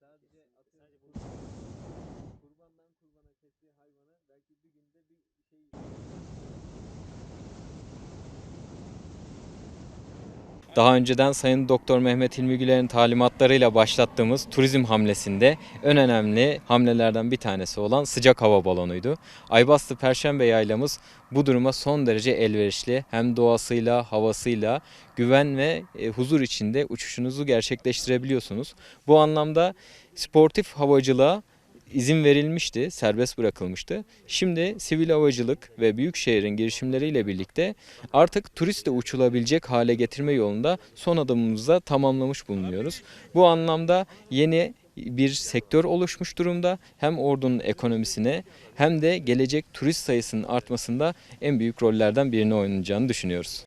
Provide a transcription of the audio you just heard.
Sadece atıyorum. Sadece bunu... Daha önceden Sayın Doktor Mehmet Hilmi Güler'in talimatlarıyla başlattığımız turizm hamlesinde en önemli hamlelerden bir tanesi olan sıcak hava balonuydu. Aybastı Perşembe Yaylamız bu duruma son derece elverişli. Hem doğasıyla, havasıyla güven ve e, huzur içinde uçuşunuzu gerçekleştirebiliyorsunuz. Bu anlamda sportif havacılığa izin verilmişti, serbest bırakılmıştı. Şimdi sivil havacılık ve büyükşehirin girişimleriyle birlikte artık turistle uçulabilecek hale getirme yolunda son adımımızı da tamamlamış bulunuyoruz. Bu anlamda yeni bir sektör oluşmuş durumda. Hem ordunun ekonomisine hem de gelecek turist sayısının artmasında en büyük rollerden birini oynayacağını düşünüyoruz.